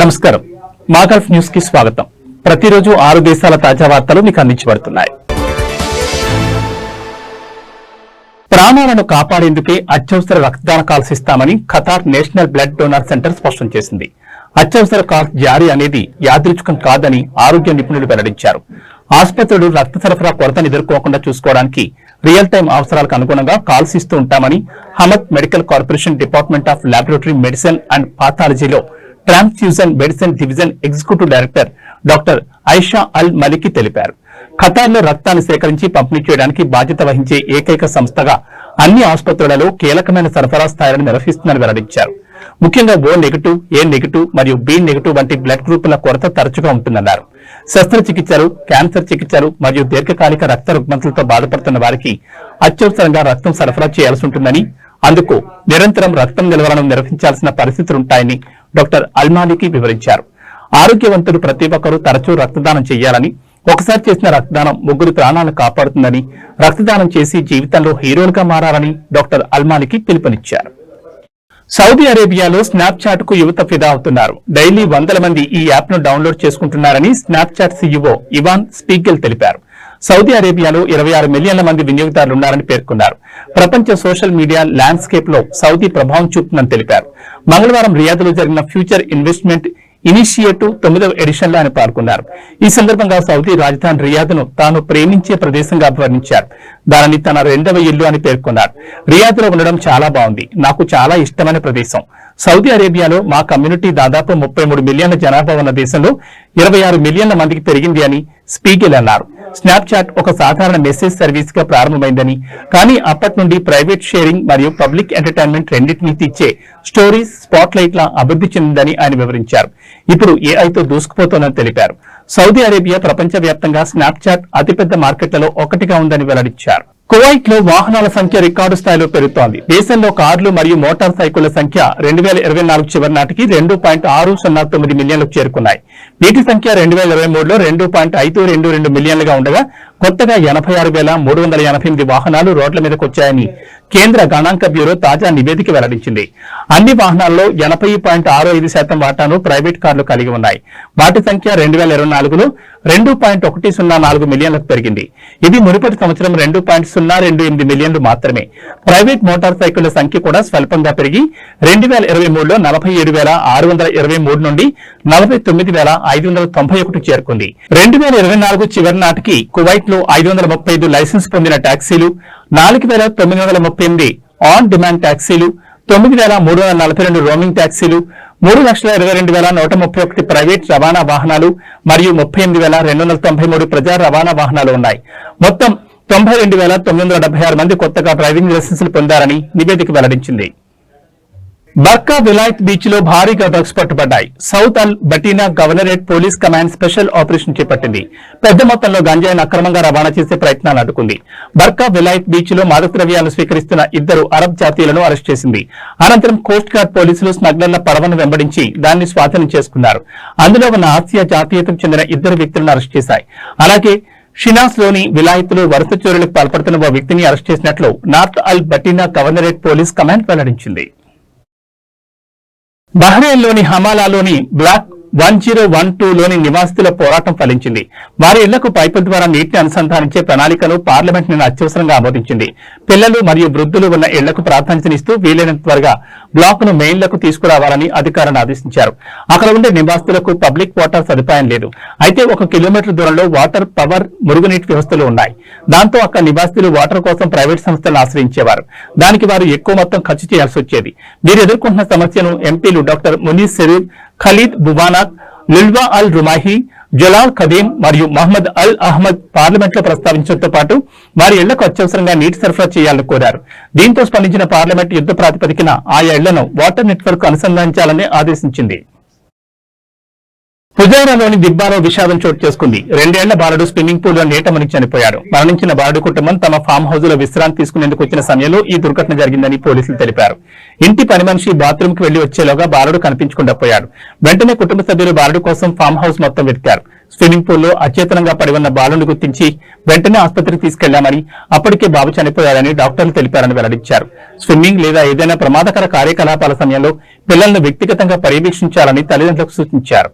నమస్కారం. మాగల్ఫ్ న్యూస్కి స్వాగతం. ప్రతిరోజు ఆరు దేశాల తాజా వార్తలు మీకు అందించబడుతున్నాయి. ప్రాణాలను కాపాడేందుకే అత్యవసర రక్తదాన కాల్స్ ఇస్తామని Qatar national blood donor centre స్పష్టం చేసింది. అత్యవసర కాల్స్ జారీ అనేది యాదృచ్ఛికం కాదని ఆరోగ్య నిపుణులు వెల్లడించారు. ఆసుపత్రులు రక్త సరఫరా కొరతను ఎదుర్కోకుండా చూసుకోవడానికి రియల్ టైం అవసరాలకు అనుగుణంగా కాల్స్ ఇస్తూ ఉంటామని Hamad medical corporation department of laboratory medicine and పాథాలజీలో transfusion medicine division executive director doctor Aisha Al Maliki తెలిపారు. ఖతార్లో రక్తాన్ని సేకరించి పంపిణీ చేయడానికి బాధ్యత వహించే ఏకైక సంస్థగా అన్ని ఆసుపత్రులలో కీలకమైన సరఫరా స్థాయిలను నిర్వహిస్తుందని వెల్లడించారు. ముఖ్యంగా ఓ నెగిటివ్ ఏ నెగిటివ్ మరియు బి నెగిటివ్ వంటి బ్లడ్ గ్రూపుల కొరత తరచుగా ఉంటుందన్నారు. శస్త్రచికిత్సలు క్యాన్సర్ చికిత్సలు మరియు దీర్ఘకాలిక రక్త రుగ్మతలతో బాధపడుతున్న వారికి అత్యవసరంగా రక్తం సరఫరా చేయాల్సి ఉంటుందని అందుకు నిరంతరం రక్తం నిల్వలను నిర్వహించాల్సిన పరిస్థితులుంటాయని డాక్టర్ అల్మాలికి వివరించారు. ఆరోగ్యవంతులు ప్రతి ఒక్కరూ తరచూ రక్తదానం చేయాలని ఒకసారి చేసిన రక్తదానం ముగ్గురు ప్రాణాలను కాపాడుతుందని రక్తదానం చేసి జీవితంలో హీరోలుగా మారాలని డాక్టర్ అల్మాలికి పిలుపునిచ్చారు. సౌదీ అరేబియాలో స్నాప్చాట్కు యువత ఫిదా అవుతున్నారు. డైలీ వందల మంది ఈ యాప్ను డౌన్లోడ్ చేసుకుంటున్నారని స్నాప్చాట్ సీఈఓ ఇవాన్ స్పీగెల్ తెలిపారు. సౌదీ అరేబియాలో ఇరవై ఆరు మిలియన్ల మంది వినియోగదారులు ఉన్నారని పేర్కొన్నారు. ప్రపంచ సోషల్ మీడియా ల్యాండ్స్కేప్లో సౌదీ ప్రభావం చూపుతుందని తెలిపారు. మంగళవారం రియాద్లో జరిగిన ఫ్యూచర్ ఇన్వెస్ట్మెంట్ ఇనిషియేటివ్ తొమ్మిదవ ఎడిషన్లో ఆయన పాల్గొన్నారు. ఈ సందర్భంగా సౌదీ రాజధాని రియాద్ను తాను ప్రేమించే ప్రదేశంగా అభివర్ణించారు. దానిని తన రెండవ ఇల్లు అని పేర్కొన్నారు. రియాద్లో ఉండడం చాలా బాగుంది. నాకు చాలా ఇష్టమైన ప్రదేశం. సౌదీ అరేబియాలో మా కమ్యూనిటీ దాదాపు ముప్పై మూడు మిలియన్ల జనాభా ఉన్న దేశంలో ఇరవై ఆరు మిలియన్ల మందికి పెరిగింది అని స్పీకర్ అన్నారు. స్నాప్చాట్ ఒక సాధారణ మెసేజ్ సర్వీస్గా ప్రారంభమైందని కానీ అప్పటి నుండి ప్రైవేట్ షేరింగ్ మరియు పబ్లిక్ ఎంటర్టైన్మెంట్ రెండింటినీ తెచ్చే స్టోరీస్ స్పాట్ లైట్ లా అభివృద్ధి చెందిందని ఆయన వివరించారు. ఇప్పుడు ఏఐతో దూసుకుపోతోందని తెలిపారు. సౌదీ అరేబియా ప్రపంచవ్యాప్తంగా స్నాప్చాట్ అతిపెద్ద మార్కెట్లలో ఒకటిగా ఉందని వెల్లడించారు. కువైట్లో వాహనాల సంఖ్య రికార్డు స్థాయిలో పెరుగుతోంది. దేశంలో కార్లు మరియు మోటార్ సైకిళ్ళ సంఖ్య రెండు వేల ఇరవై నాలుగు చివరి నాటికి రెండు పాయింట్ ఆరు సున్నా తొమ్మిది మిలియన్లకు చేరుకున్నాయి. వీటి సంఖ్య రెండు వేల ఇరవై మూడులో రెండు పాయింట్ ఐదు రెండు రెండు మిలియన్లుగా ఉండగా కొత్తగా ఎనభై ఆరు వేల మూడు వందల ఎనభై ఎనిమిది వాహనాలు రోడ్ల మీదకు వచ్చాయని కేంద్ర గణాంక బ్యూరో తాజా నివేదిక వెల్లడించింది. అన్ని వాహనాల్లో ఎనభై పాయింట్ ఆరు ఐదు శాతం వాటాను ప్రైవేట్ కార్లు కలిగి ఉన్నాయి. వాటి సంఖ్య రెండు వేల ఇరవై నాలుగులో రెండు పాయింట్ ఒకటి సున్నా నాలుగు మిలియన్లకు పెరిగింది. ఇది మునుపటి సంవత్సరం రెండు పాయింట్ సున్నా రెండు ఎనిమిది మిలియన్లు మాత్రమే. ప్రైవేట్ మోటార్ సైకిళ్ళ సంఖ్య కూడా స్వల్పంగా పెరిగి రెండు వేల ఇరవై మూడులో నలభై ఏడు వేల ఆరు వందల ఇరవై మూడు నుండి నలభై తొమ్మిది వేల ఐదు వందల తొంభై ఒకటి చేరుకుంది. రెండు వేల ఇరవై నాలుగు చివరి నాటికి కువైట్లో ఐదు వందల ముప్పై ఐదు లైసెన్స్ పొందిన ట్యాక్సీలు నాలుగు వేల తొమ్మిది వందల ముప్పై ఎనిమిది ఆన్ డిమాండ్ ట్యాక్సీలు తొమ్మిది వేల మూడు వందల నలభై రెండు రోమింగ్ ట్యాక్సీలు మూడు లక్షల ఇరవై రెండు వేల నూట ముప్పై ఒకటి ప్రైవేట్ రవాణా వాహనాలు మరియు ముప్పై ఎనిమిది వేల రెండు వందల తొంభై మూడు ప్రజా రవాణా వాహనాలు ఉన్నాయి. మొత్తం తొంభై రెండు వేల తొమ్మిది వందల డెబ్బై ఆరు మంది కొత్తగా డ్రైవింగ్ లైసెన్సులు పొందారని నివేదిక వెల్లడించింది. బర్కా విలాయత్ బీచ్లో భారీగా drugs పట్టుబడ్డాయి. South Al Batinah governorate police command special operation చేపట్టింది. పెద్ద మొత్తంలో గంజాయిని అక్రమంగా రవాణా చేసే ప్రయత్నాలు అడ్డుకుంది బర్కా విలాయత్ బీచ్లో మాదక ద్రవ్యాలను స్వీకరిస్తున్న ఇద్దరు అరబ్ జాతీయులను అరెస్ట్ చేసింది. అనంతరం కోస్ట్ గార్డ్ పోలీసులు స్మగ్లర్ల పడవను వెంబడించి దాన్ని స్వాధీనం చేసుకున్నారు. అందులో ఉన్న ఆసియా జాతీయతకు చెందిన ఇద్దరు వ్యక్తులను అరెస్ట్ చేశాయి. అలాగే షినాస్లోని విలాయత్లో వరుస చోరులకు పాల్పడుతున్న ఓ వ్యక్తిని అరెస్ట్ చేసినట్లు north Al Batinah governorate police command వెల్లడించింది. బహ్రెయిన్లోని హమాలాలోని block one zero one two లోని నివాసితుల పోరాటం ఫలించింది. వారి ఇళ్ళకు పైపుల ద్వారా నీటిని అనుసంధానించే ప్రణాళికను పార్లమెంట్ నిన్న అత్యవసరంగా ఆమోదించింది. పిల్లలు మరియు వృద్ధులు ఉన్న ఇళ్ళకు ప్రాధాన్యతనిస్తూ వీలైనంత త్వరగా బ్లాక్ను మెయిన్లకు తీసుకురావాలని అధికారులను ఆదేశించారు. అక్కడ ఉండే నివాసితులకు పబ్లిక్ వాటర్ సదుపాయం లేదు. అయితే ఒక కిలోమీటర్ దూరంలో వాటర్ పవర్ మురుగునీటి వ్యవస్థలు ఉన్నాయి. దాంతో అక్కడ నివాసితులు వాటర్ కోసం ప్రైవేట్ సంస్థలను ఆశ్రయించేవారు. దానికి వారు ఎక్కువ మొత్తం ఖర్చు చేయాల్సి వచ్చేది. వీరు ఎదుర్కొంటున్న సమస్యను ఎంపీలు doctor Munees Sharif Khalid Bubanak Lulwa Al Rumaihi Jalal Khadim మరియు మహమ్మద్ అల్ అహ్మద్ పార్లమెంట్లో ప్రస్తావించడంతో పాటు వారి ఇళ్ళకు అత్యవసరంగా నీటి సరఫరా చేయాలని కోరారు. దీంతో స్పందించిన పార్లమెంట్ యుద్ధ ప్రాతిపదికన ఆయా ఇళ్ళను వాటర్ నెట్వర్క్ అనుసంధానించాలని ఆదేశించింది. హుజైరాలోని దిబ్బాలో విషాదం చోటు చేసుకుంది. రెండేళ్ళ బాలుడు స్విమ్మింగ్ పూల్లో నీట మునిగి చనిపోయాడు. మరణించిన బాలుడు కుటుంబం తమ ఫామ్ హౌస్లో విశ్రాంతి తీసుకునేందుకు వచ్చిన సమయంలో ఈ దుర్ఘటన జరిగిందని పోలీసులు తెలిపారు. ఇంటి పని మనిషి బాత్రూమ్కి వెళ్ళి వచ్చేలోగా బాలుడు కనిపించకుండా పోయాడు. వెంటనే కుటుంబ సభ్యులు బాలుడు కోసం ఫామ్ హౌస్ మొత్తం వెతికారు. స్విమ్మింగ్ పూల్లో అచేతనంగా పడి ఉన్న బాలుని గుర్తించి వెంటనే ఆసుపత్రికి తీసుకెళ్ళామని అప్పటికే బాబు చనిపోయారని డాక్టర్లు తెలిపారని వెల్లడించారు. స్విమ్మింగ్ లేదా ఏదైనా ప్రమాదకర కార్యకలాపాల సమయంలో పిల్లలను వ్యక్తిగతంగా పర్యవేక్షించాలని తల్లిదండ్రులకు సూచించారు.